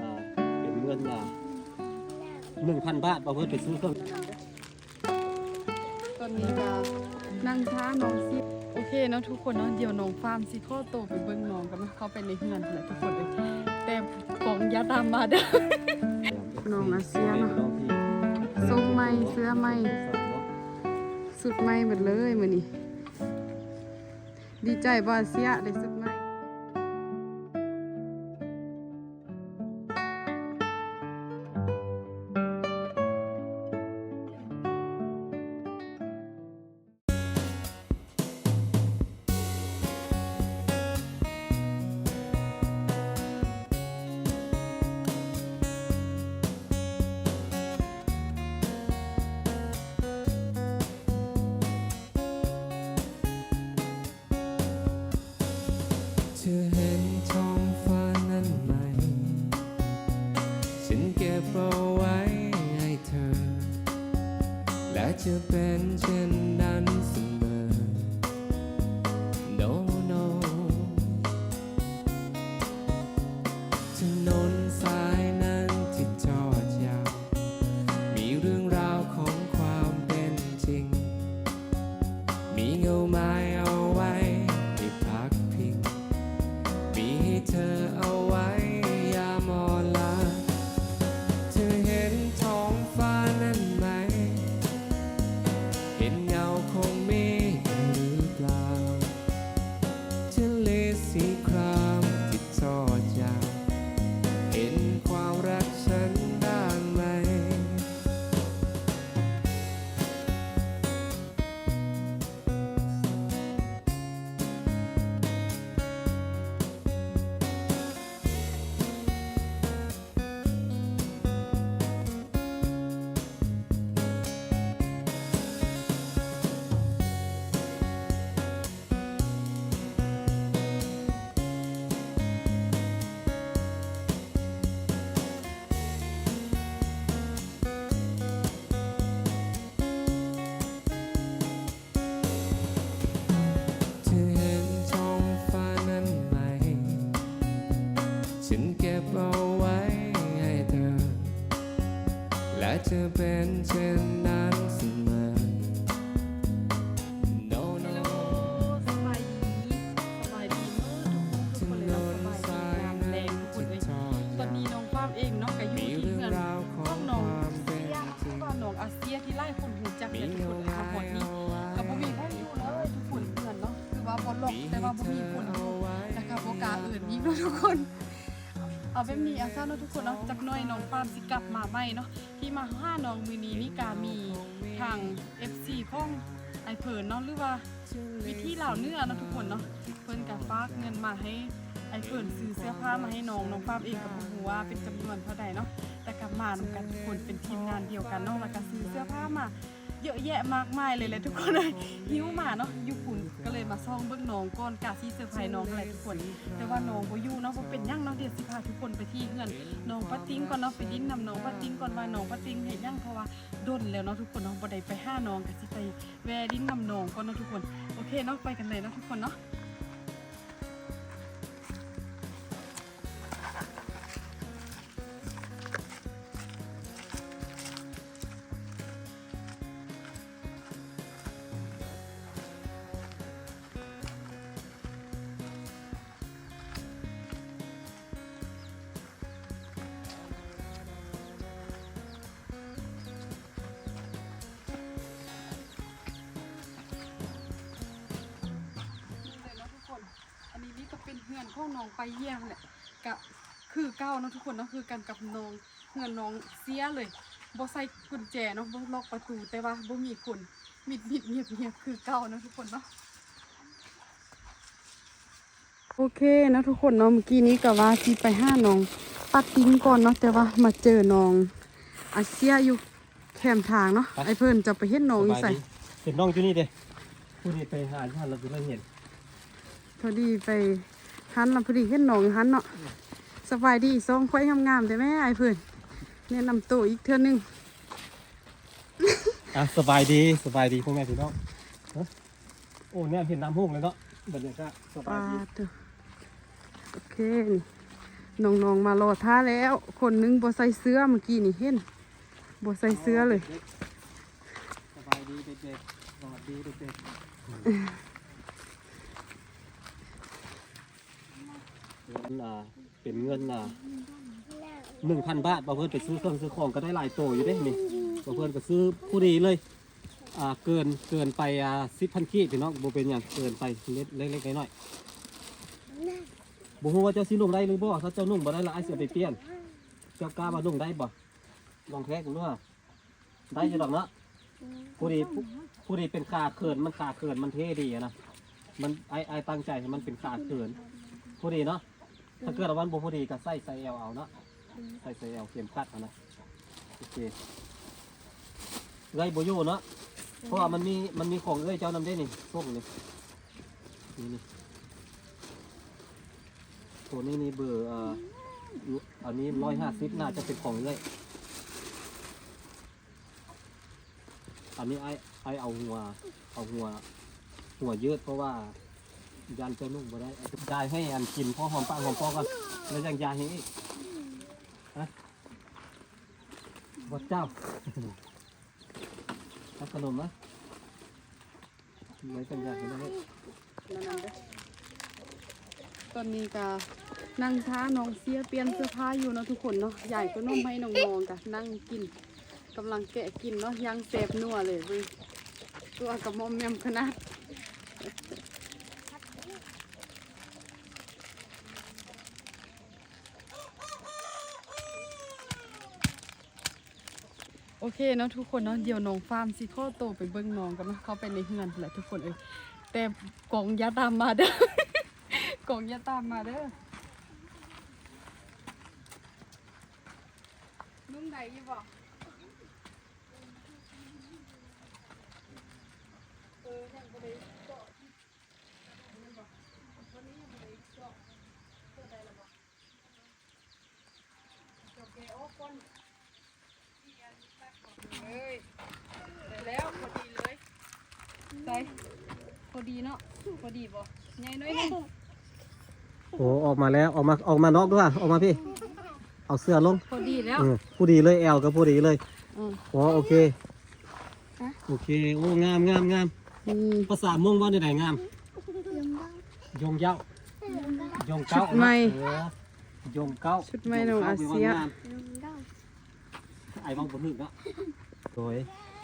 อ่าเป็นเงินอ่าหนึ่งพันบาทเอาเพื่อไปซื้อเครื่องตอนนี้ก็นั่งท้าน้องซิ โอเคเนาะทุกคนเนาะเดี๋ยวน้องฟาร์มสิข้อโตวไปเบิ่งน้องกันเนาะเข้าไปในเฮือนแหละทุกคนเลยแต่ของอยาตามมาเด้อน้องอาเซียเนอะทรงไหม่เสื้อไหม่สุดไหม่หมดเลยมื้อนี้ดีใจบ่อาเสียได้สุดไหม่ ฉันเก็บเอาไว้ให้เธอ และจะเป็นเช่นนั้นเสมอ No no สบายดีสบายดีเมื่อทุกคนเลยเนาสบายดีงามแรงทุกคนเลยตอนนี้น้องฟาร์มเองเนาะก็อยู่ที่เรื่องเฮือนราวขขอองงน้องความเป็เสีนยจริงว่าน้องอาเซียที่ไล่คนหูจักมีเลยทุกคนมาหมดนี้กับบ่มีคนอยู่เลยทุกคนเพื่อนเนาะคือว่าบ่หลอกแต่ว่าบ่มีคนอยู่แต่กับบ่กล้าเอื่นยิงเนาะทุกคน เอาแบบนี้อาซาเนาะทุกคนเนาะจักหน่อยน้องฟาร์มสิกลับมาใหม่เนาะที่มาห้าน้องมือนี้นี่กามีทาง FC ของไอเพิ่นเนาะหรือว่าวิธีเหล่าเนื้อเนาะทุกคนเนาะเพิ่นกับฝากเงินมาให้ไอเพิ่นซื้อเสื้อผ้ามาให้น้องน้องฟาร์มเองกับบ่ฮู้ว่าเป็นจำนวนเท่าใดเนาะแต่กลับมานำกันทุกคนเป็นทีมงานเดียวกันเนาะแล้วก็ซื้อเสื้อผ้ามาเยอะแยะมากมายเลยแหละทุกคนเลยหิวมาเนาะอยู่ปุ่น ก็เลยมาซ่องเบิ่งน้องก้อนกาซีเซอร์ไพรส์น้องอะไรทุกคน แต่ว่าน้องบ่อยู่เนาะบ่เป็นหยังเนาะเดี๋ยวสิพาทุกคนไปที่เฮือนน้องป้าติ้งก่อนเนาะไปดิ้นนำน้องป้าติ้งก่อนว่าน้องป้าติ้งเฮ็ดหยังเพราะว่าดนแล้วเนาะทุกคนเนาะบ่ได้ไปหาน้องก็สิไปแวะดิ้นนำน้องก่อนเนาะทุกคน โอเคเนาะไปกันเลยเนาะทุกคนเนาะ นี่ก็เป็นเฮือนของน้องไปเยี่ยมแหละกะคือเก้าเนาะทุกคนเนาะคือกันกับน้องเฮือนน้องเสียเลยบ่ใส่กุญแจเนาะบ่ล็อกประตูแต่ว่าบ่มีคนมิดมิดเงียบเงียบคือเก้าเนาะทุกคนเนาะโอเคเนาะทุกคนเนาะเมื่อกี้นี้ก็ว่าสิไปห้าน้องปัดติ้งก่อนเนาะแต่ว่ามาเจอน้องอาเซียอยู่แคมทางเนาะไอ้เพิ่นจะไปเห็นน้องอยู่ใส่เห็นน้องอยู่นี่เด้ผู้นี้ไปหาท่านเราดูแลวเห็นพอดีไป หันลำพอดีเห็นหนองหันเนาะสบายดีสองค่อยงามๆได้ไหมไอ้เพื่อนแนะนำตัวอีกเทื่อนึงอะสบายดีสบายดีพ่อแม่พี่น้องเอ้อโอ้เนี่ยเห็นน้ำหุ่งเลยเนาะบรรยากาศสบาปายดีดเด้อโอเคนี่น้องๆมารอท่าแล้ว คนหนึงบ่ใส่เสื้อเมื่อกี้นี่เห็นบ่ใส่เสื้อเลยสบายดีเด็กๆสวัสดีเด็กๆเงิน อะเป็นเงินอะหนึ่งพันบาทบาเพื่อนไปซื้อเครื่องซื้อของก็ได้หลายโตอยู่เด้นี่บาเพื่อนก็ซื้อผู้ดีเลยอ่าเกินเกินไปอ่าสิบพันขีดพี่น้องบ่เป็นอย่างเกินไปเล็กเล็กๆน้อยๆบ่ฮู้ว่าเจ้าสินุ่งได้หรือบ่ถ้าเจ้านุ่งบ่ได้ละไอ้ายสิเอไปเปลี่ยน เจ้ากล้ามานุ่งได้บ่ลองแท้กันด้วยได้อยู่ดอกเนาะผู้ดีผู้ดีเป็นขาเขินมันขาเขินมันเท่ดีนะมันไอ้ไอ้ตั้งใจให้มันเป็นขาเขินผู้ดีเนาะ ถ้าเกิดว่าวันบ่ผู้ดีก็ใส่ใส่เอลเอาเนาะใส่ใส่เอลเข็มขัดเอานะโอเคไล่บ่อยู่เนาะเพราะว่ามันมีมันมีของเอ้ยเจ้านำได้นี่ส้มนี่นี่นี่ตัวนี้นี่เบอร์เอ่ออยู่อันนี้ร้อยห้าสิบน่าจะเป็นของเอ้ยอันนี้ไอ้ไอ้เอาหัวเอาหัวหัวยืดเพราะว่า ยันเจ้านุ่งมาได้ยายให้อันกินพ่อหอมปากหอมคอก่อนแล้วยังยายให้อีกฮะวัดเจ้าทำขนมนะไม่เป็นไรไม่ได้ตอนนี้ก็นั่งท้าน้องเสียเปลี่ยนเสื้อผ้าอยู่เนาะทุกคนเนาะใหญ่ก็นุ่มให้น้องๆกะนั่งกินกำลังแกะกินเนาะยังเสพนัวเลยเว้ยตัวกับมอมแมมขนาด เคเนาะทุกคนเนาะเดี๋ยวน้องฟาร์มสิข้อโตวไปเบิ้งน้องกันเนาะเข้าไปในเฮือนแหละทุกคนเอ้ยแต่กล่องยาตามมาเด้อกล่องยาตามมาเด้อนุ่มใดยี่บอกเออยังบ่ได้เจาะวันนี้ยังบ่ได้เจาะเจาะได้แล้วบ่เจาะแกะออกก่อนที่อันแป๊บก่อนเลยได้แล้วพอดีเลยใส่พอ ดีเนาะพอดีบ่ใหญ่น้อยหนึงโอ้ออกมาแล้วออกมาออกมานอกด้วยออกมาพี่ เอาเสื้อลงพอดีแล้วเออผู้ดีเลยแอลก็ผู้ดีเลยอืมอ๋อโอเคฮะโอเคโอ้งามงามงามนี่ภาษาม่วงว่าในไหนงามยงเย้ายงเก้าชุดใหม่เออยงเก้าชุดใหม่ของอาเซียงมไอ้บ้องบนหนึ่งเนาะโดย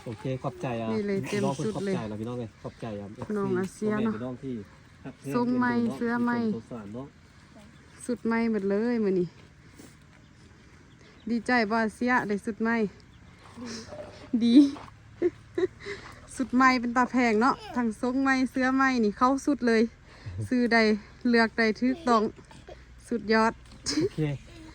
โอเคขอบใจอะนี่เลยเต็มน้องพิ่นสุดขอบเลยใจเราพี่น้องเลยขอบใจอะน้องอาเซียเนาะพี่น้องที่ฮักแท้ทรงใหม่อ็นดูนาะเสื้อใหม่สงสารเนาะสุดใหม่หมดเลยมื้อนี้ดีใจบ่เสียได้สุดใหม่ดี สุดใหม่เป็นตาแพงเนาะทั้งทรงใหม่เสื้อใหม่นี่เข้าสุดเลยซื้อใดเลือกใดถูกต้องสุดยอดโอเค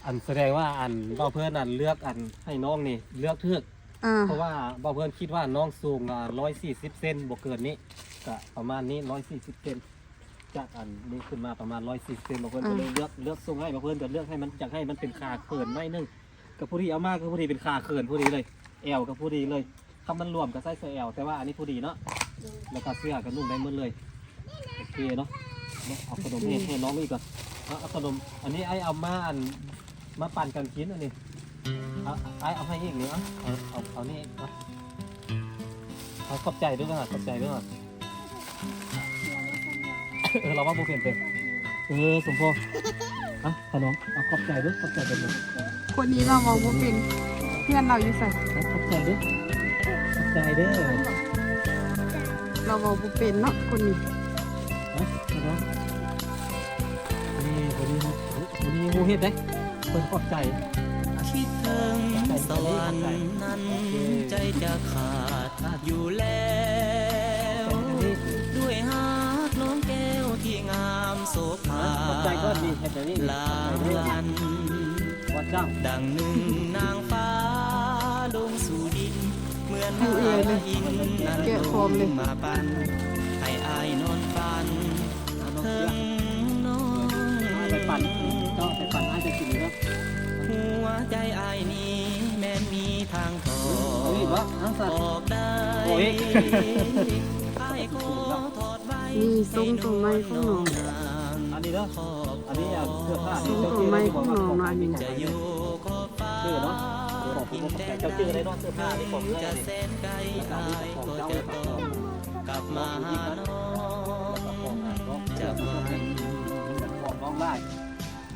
อันแสดงว่าอันเบาเพื่อนอันเลือกอันให้น้องนี่เลือกเทือก อ่าเพราะว่าเบาเพื่อนคิดว่าน้องสูงร้อยสี่สิบเซนบวกเกินนี้ก็ประมาณนี้ร้อยสี่สิบเซนจากอันนี้ขึ้นมาประมาณร้อยสี่สิบเซนเบาเพื่อนก็เลยเลือกเลือกทรงให้เบาเพื่อนก็เลือกให้มันอยากให้มันเป็นขาเขินไม่นึงกับผู้ดีเอามากก็ผู้ดีเป็นขาเขินผู้ดีเลยแอลกับผู้ดีเลยถ้ามันรวมกับไส้เสื้อแอลแต่ว่าอันนี้ผู้ดีเนาะแล้วก็เสื้อกับนุ่งได้หมดเลยโอเคเนาะเนาะเอาขนมให้ให้น้องอีกก่อนเอาเอาขนมอันนี้ไอ้เอามาอันมาปั่นกันกินอันนี้ เอาไอ้เอาให้อีกนี่เอาเอาเอาเอานี่เอาเอาขอบใจด้วยนะขอบใจด้วยนะเออเราว่าโบเปลี่ยนเป็นเออสมพงษ์อะขนมเอาขอบใจด้วยขอบใจเป็นเลยคนนี้เรามองบ่เป็นเพื่อนเราอยู่ใส่เอาขอบใจด้วยขอบใจเด้อเรามองบ่เป็นเนาะคนนี้นะขนมนี่คนนี้คนนี้หูเฮ็ดได้คนขอบใจคิดถึง สวรรค์นั้นใจจะขาดอยู่แล้วด้วยหากน้องแก้วที่งามโสภาขอบใจก็ดีเฮ็ดแบบนี้ลาลันวัดเจ้าดังหนึ่งนางฟ้าลงสู่ดิน เหมือนอยู่เองเลยอินนั้นแกะโคมเลยมาปันให้อายนอนฝันถึงน้องเอาไปปั่นเจ้าไปปั่นให้จะกินเลยเนาะหัวใจอายนี้แม้ นมีทางถอเฮ้ยดวะน้ำสัตอว์ อกได้โอ้ยอายขอถอดไว้นี่ทรงตัวใหม่ของน้องนอันนี้เนาะอันนี้อะเสื้อผ้าส่งเจ้ากว่าชื่อไม้ได้ขบอองกน้ว่าองขอนะอันนี้ใจอยู่ชื่อเนาะเดี๋ยวบอกผมว่าแต่เจ้าชื่ออะไรเนาะเสื้อผ้านี่ของเรื่องนี่แล้วก็อันนี้ของเจ้าแล้วก็ของกลับมาหาน้อง ของน้องจะมาของน้องได้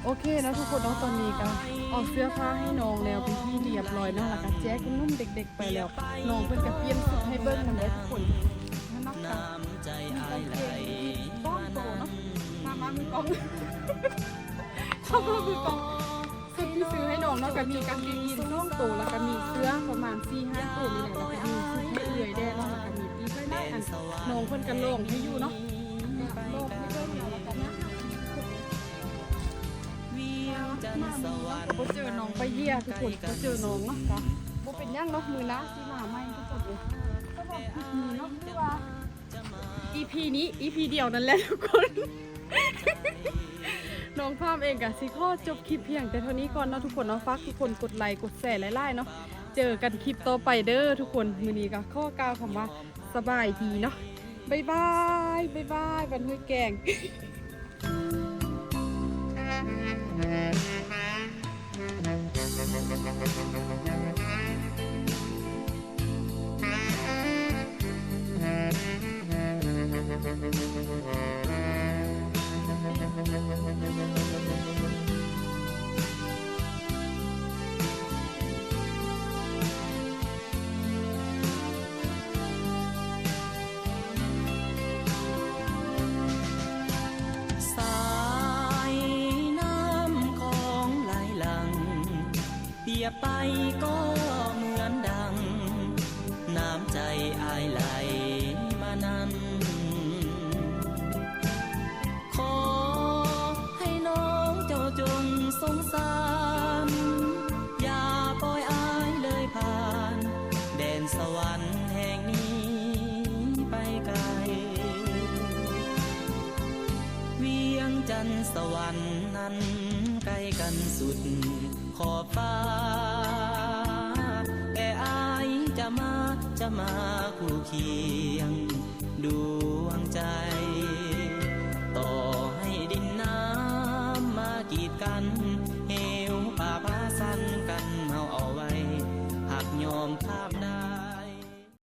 โอเคนะทุกคนเนาะตอนนี้ก็ออกเสื้อผ้าให้น้องแล้วเป็นที่เรียบร้อยเนาะแล้วก็แจ๊กนุ่มเด็ก ๆ ไปแล้วน้องเพิ่นก็เปลี่ยนชุดให้เบิ่งนำได้ทุกคนนั่นเนาะค่ะมีกางเกงที่ก้อนโตเนาะมามามือกองชอบก็มือกองชุดที่ซื้อให้น้องเนาะก็มีกางเกงยีนส์น้องโตแล้วก็มีเสื้อประมาณ4-5ตัวนี่แหละแล้วก็มีชุดให้เอื่อยแด้เนาะแล้วก็มีปีกไว้ๆอันน้องเพิ่นก็โล่งให้อยู่เนาะโล่งให้เบิ่งแล้วก็นะ มามือเนาะก็เจอน้องไปเยี่ยทุกคนบ่เจอน้องเนาะก็บ่เป็นหยังเนาะมือนะสิมาใหม่ทุกคนเลยก็บอกคลิปนี้เนาะคือว่า EP นี้ EP เดียวนั่นแหละทุกคนน้องภาพเองก็สิขอจบคลิปเพียงแต่เท่านี้ก่อนเนาะทุกคนเนาะฝากทุกคนกดไลค์กดแชร์ไล่ๆเนาะเจอกันคลิปต่อไปเด้อทุกคนมือนี้ก็ข้อกล่าวคำว่าสบายดีเนาะบายบายบายบายวันห้วยแกง ไหลหลังเปียก นทร์สวรรค์นั้นใกล้กันสุดขอบฟ้า แต่อายจะมาจะมาคู่เคียงดวงใจ